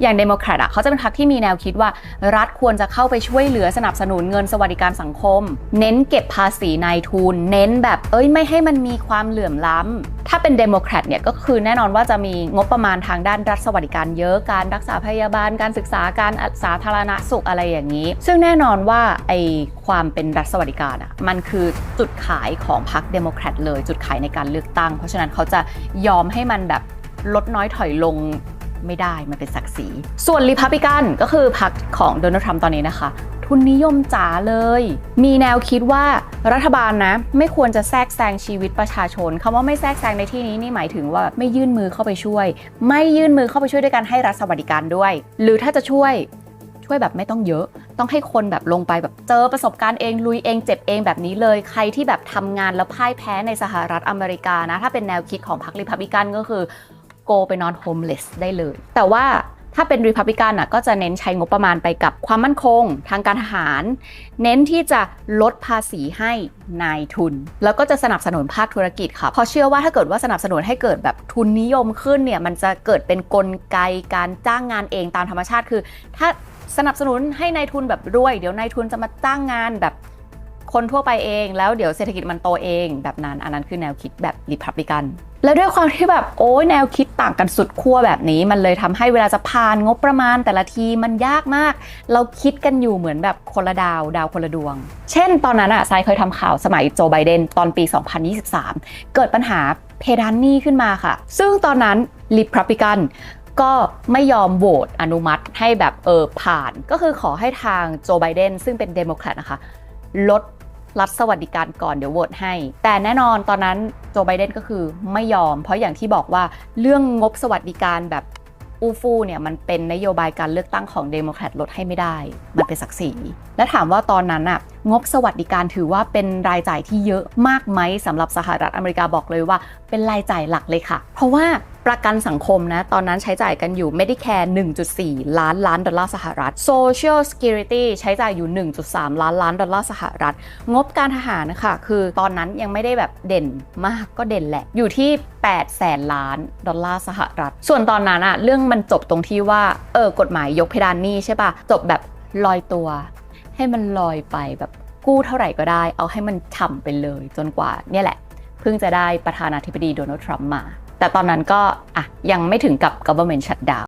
อย่างเดโมแครตอะเขาจะเป็นพรรคที่มีแนวคิดว่า รัฐควรจะเข้าไปช่วยเหลือสนับสนุนเงินสวัสดิการสังคม เน้นเก็บภาษีนายทุน เน้นแบบเอ้ยไม่ให้มันมีความเหลื่อมล้ำถ้าเป็นเดโมแครตเนี่ยก็คือแน่นอนว่าจะมีงบประมาณทางด้านรัฐสวัสดิการเยอะการรักษาพยาบาล การศึกษาการสาธารณสุขอะไรอย่างนี้ ซึ่งแน่นอนว่าไอความเป็นรัฐสวัสดิการอะมันคือจุดขายของพรรคเดโมแครตเลยจุดขายในการเลือกตั้ง เพราะฉะนั้นเขาจะยอมให้มันแบบลดน้อยถอยลง ไม่ได้มันเป็นศักดิ์ศรี ส่วนริพับลิกันก็คือพรรคของโดนัลด์ทรัมป์ตอนนี้นะคะ ทุนนิยมจ๋าเลย มีแนวคิดว่ารัฐบาลนะ ไม่ควรจะแทรกแซงชีวิตประชาชนคำว่าไม่แทรกแซงในที่นี้นี่หมายถึงว่าไม่ยื่นมือเข้าไปช่วย ไม่ยื่นมือเข้าไปช่วยด้วยการให้รัฐสวัสดิการด้วย หรือถ้าจะช่วยช่วยแบบไม่ต้องเยอะ ต้องให้คนแบบลงไปแบบเจอประสบการณ์เองลุยเองเจ็บเองแบบนี้เลย ใครที่แบบทำงานแล้วพ่ายแพ้ในสหรัฐอเมริกานะ ถ้าเป็นแนวคิดของพรรคริพับลิกันก็คือ โกไปนอนโฮมเลสได้เลย แต่ว่าถ้าเป็นรีพับลิกันอะก็จะเน้นใช้งบประมาณไปกับความมั่นคง ทางการทหาร เน้นที่จะลดภาษีให้นายทุน แล้วก็จะสนับสนุนภาคธุรกิจค่ะเพราะเชื่อว่าถ้าเกิดว่าสนับสนุนให้เกิดแบบทุนนิยมขึ้นเนี่ยมันจะเกิดเป็นนกลไกการจ้างงานเองตามธรรมชาติคือ ถ้าสนับสนุนให้นายทุนแบบรวย เดี๋ยวนายทุนจะมาจ้างงานแบบคนทั่วไปเอง แล้วเดี๋ยวเศรษฐกิจมันโตเองแบบนั้นอันนั้นคือแนวคิดแบบริพับลิกัน แล้วด้วยความที่แบบโอ้ยแนวคิดต่างกันสุดขั้วแบบนี้ มันเลยทำให้เวลาจะผ่านงบประมาณแต่ละทีมันยากมาก เราคิดกันอยู่เหมือนแบบคนละดาวดาวคนละดวง เช่นตอนนั้นอะทรายเคยทำข่าวสมัยโจไบเดนตอนปี 2023 เกิดปัญหาเพดานหนี้ขึ้นมาค่ะ ซึ่งตอนนั้นริพับลิกันก็ไม่ยอมโหวตอนุมัติให้แบบเออผ่าน ก็คือขอให้ทางโจไบเดนซึ่งเป็นเดโมแครตนะคะ ลด รัฐสวัสดิการก่อนเดี๋ยวโหวตให้ แต่แน่นอนตอนนั้นโจไบเดนก็คือไม่ยอม เพราะอย่างที่บอกว่าเรื่องงบสวัสดิการแบบอูฟูเนี่ยมันเป็นนโยบายการเลือกตั้งของเดโมแครตลดให้ไม่ได้ มันเป็นศักดิ์ศรีและถามว่าตอนนั้นอะ งบสวัสดิการถือว่าเป็นรายจ่ายที่เยอะมากไหมสำหรับสหรัฐอเมริกาบอกเลยว่า เป็นรายจ่ายหลักเลยค่ะ เพราะว่าประกันสังคมนะ ตอนนั้นใช้จ่ายกันอยู่ Medicare 1.4 ล้านล้านดอลลาร์สหรัฐ Social Security ใช้จ่ายอยู่ 1.3 ล้านล้านดอลลาร์สหรัฐ งบการทหารนะคะคือตอนนั้นยังไม่ได้แบบเด่นมากก็เด่นแหละ อยู่ที่8แสนล้านดอลลาร์สหรัฐ ส่วนตอนนั้นอะเรื่องมันจบตรงที่ว่า เออกฎหมายยกเพดานหนี้ใช่ปะจบแบบลอยตัว ให้มันลอยไปแบบกู้เท่าไหร่ก็ได้ เอาให้มันฉ่ำไปเลย จนกว่าเนี่ยแหละ เพิ่งจะได้ประธานาธิบดีโดนัลด์ทรัมป์มา แต่ตอนนั้นก็อะยังไม่ถึงกับ government shutdown